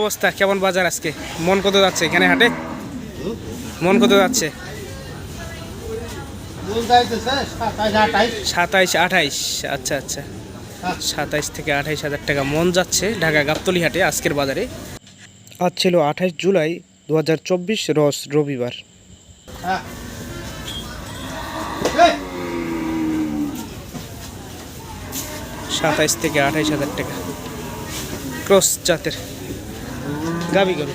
অবস্থা? কেমন বাজার আজকে? মন কত যাচ্ছে এখানে হাটে? মন কত যাচ্ছে? সাতাইশ, আঠাইশ। আচ্ছা আচ্ছা। সাতাইশ থেকে আঠাইশ হাজার টাকা মন যাচ্ছে ঢাকা গাবতলি হাটে আজকের বাজারে। আজ ছিল আঠাইশ জুলাই দু হাজার চব্বিশ রস রবিবার। সাতাইশ থেকে আঠাইশ হাজার টাকা। ক্রস জাতের। গাবি গরু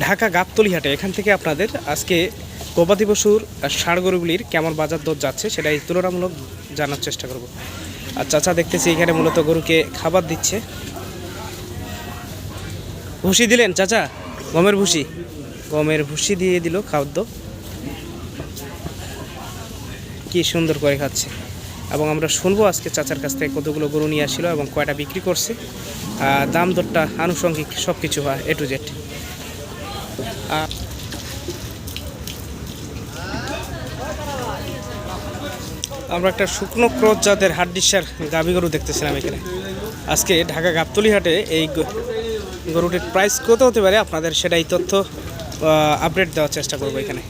ঢাকা গাবতলি হাটে এখান থেকে আপনাদের আজকে গবাদি পশুর আর ষাঁড় গরুগুলির কেমন বাজার দর যাচ্ছে সেটাই তুলনামূলক জানার চেষ্টা করব। আর চাচা দেখতেছি এখানে মূলত গরুকে খাবার দিচ্ছে। ভুসি দিলেন চাচা? গমের ভুসি। গমের ভুসি দিয়ে দিল খাদ্য। কি সুন্দর করে খাচ্ছে। এবং আমরা শুনব আজকে চাচার কাছ থেকে কতগুলো গরু নিয়ে আসছিল এবং কয়টা বিক্রি করছে। দাম দরটা আনুষঙ্গিক সব কিছু হয় এ টু জেড আমরা একটা শুকনো ক্রস জাতের হাড্ডিসার গাভী গরু দেখতেছিলাম এখানে। আজকে ঢাকা গাবতলি হাটে এই গরুটির প্রাইস কত হতে পারে? আপনাদের সেটাই তথ্য আপডেট দেওয়ার চেষ্টা করব এখানে।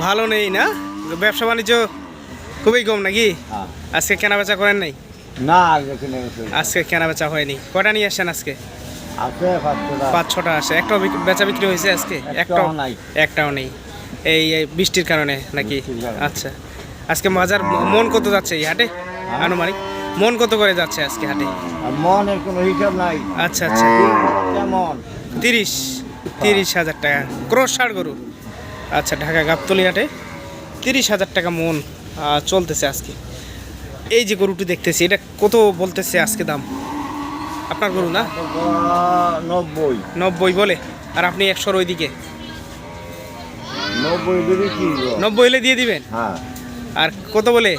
ভালো নেই না? ব্যবসা বাণিজ্য খুবই কম নাকি? হ্যাঁ। আজকে কেনা বেচা করেন নাই? না আজকে কেনা বেচা হয়নি। কটা নিয়ে আসছেন আজকে? পাঁচ ছটা আসে। একটাও বেচা বিক্রি হয়েছে আজকে? একটাও নাই। একটাও নেই। এই বৃষ্টির কারণে নাকি? আচ্ছা। আজকে বাজার ম- মন কত যাচ্ছে এই হাটে? আনুমানিক। মন কত করে যাচ্ছে আজকে হাটে? মনের কোনো হিসাব নাই। আচ্ছা আচ্ছা। কেমন? তিরিশ। তিরিশ হাজার টাকা। ক্রস ষাড় গরু? আচ্ছা ঢাকা গাবতলি হাটে তিরিশ হাজার টাকা মন চলতেছে আজকে। এই যে গরুটি দেখতেছি এটা কত বলতেছে আজকে দাম? আপনার গরু না? নব্বই। নব্বই বলে আর আপনি একশোর ওইদিকে? নব্বই হলে? দিয়ে দিবেন? হ্যাঁ। আর কত বলে?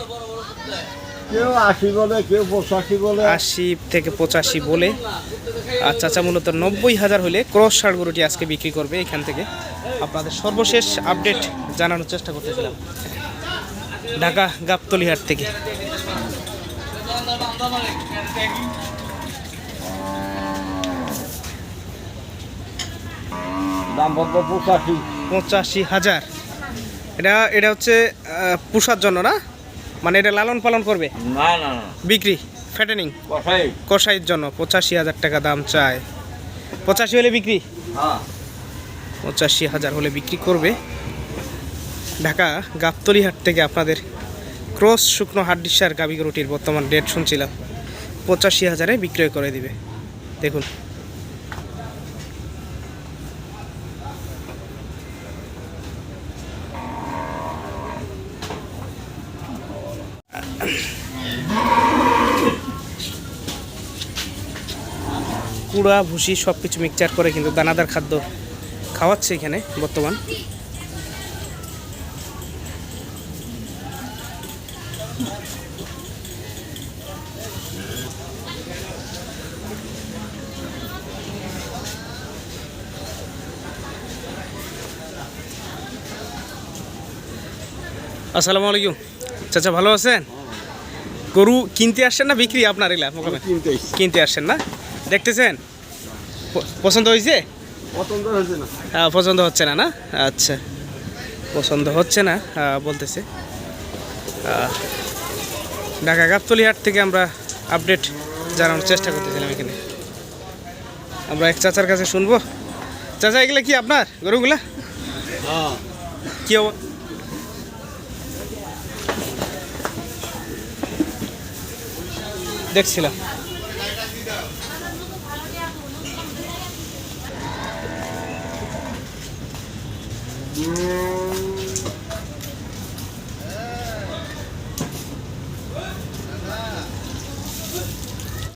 কেউ আশি বলে কেউ পঁচাশি বলে। আশি থেকে পঁচাশি বলে। আর চাচা মূলত নব্বই হাজার হলে ক্রস ষাড় গরুটি আজকে বিক্রি করবে এখান থেকে। আপনাদের সর্বশেষ আপডেট জানানোর চেষ্টা করতেছিলাম। ঢাকা গাবতলি হাট থেকে পঁচাশি। হাজার। এটা এটা হচ্ছে পুষার জন্য না? মানে এটা লালন পালন করবে? না না না। বিক্রি ফ্যাটেনিং? কষাই। কষাইয়ের জন্য পঁচাশি হাজার টাকা দাম চায়। পঁচাশি হলে বিক্রি? হ্যাঁ। পঁচাশি হাজার হলে বিক্রি করবে। ঢাকা গাবতলি হাট থেকে আপনাদের ক্রস শুকনো হাড্ডিসার গাবি গরুটির বর্তমান রেট শুনছিলাম। পঁচাশি হাজারে বিক্রয় করে দিবে। দেখুন। কুড়া, ভুসি সব কিছু মিক্সচার করে কিন্তু দানাদার খাদ্য খাওয়াচ্ছে এখানে বর্তমান। আসসালামু আলাইকুম। চাচা ভালো আছেন? গরু কিনতে আসছেন না বিক্রি আপনার কিনতে কিনতে আসছেন না? দেখতেছেন? পছন্দ হয়েছে? পছন্দ হয়েছে না। আহ, পছন্দ হচ্ছে না না? আচ্ছা। পছন্দ হচ্ছে না আহ, বলতেছে। ঢাকা গাবতলি হাট থেকে আমরা আপডেট জানানোর চেষ্টা করতেছিলাম এখানে। আমরা এক চাচার কাছে শুনব। চাচা এগুলো কি আপনার গরুগুলা? হ্যাঁ। কি অব- Yeah.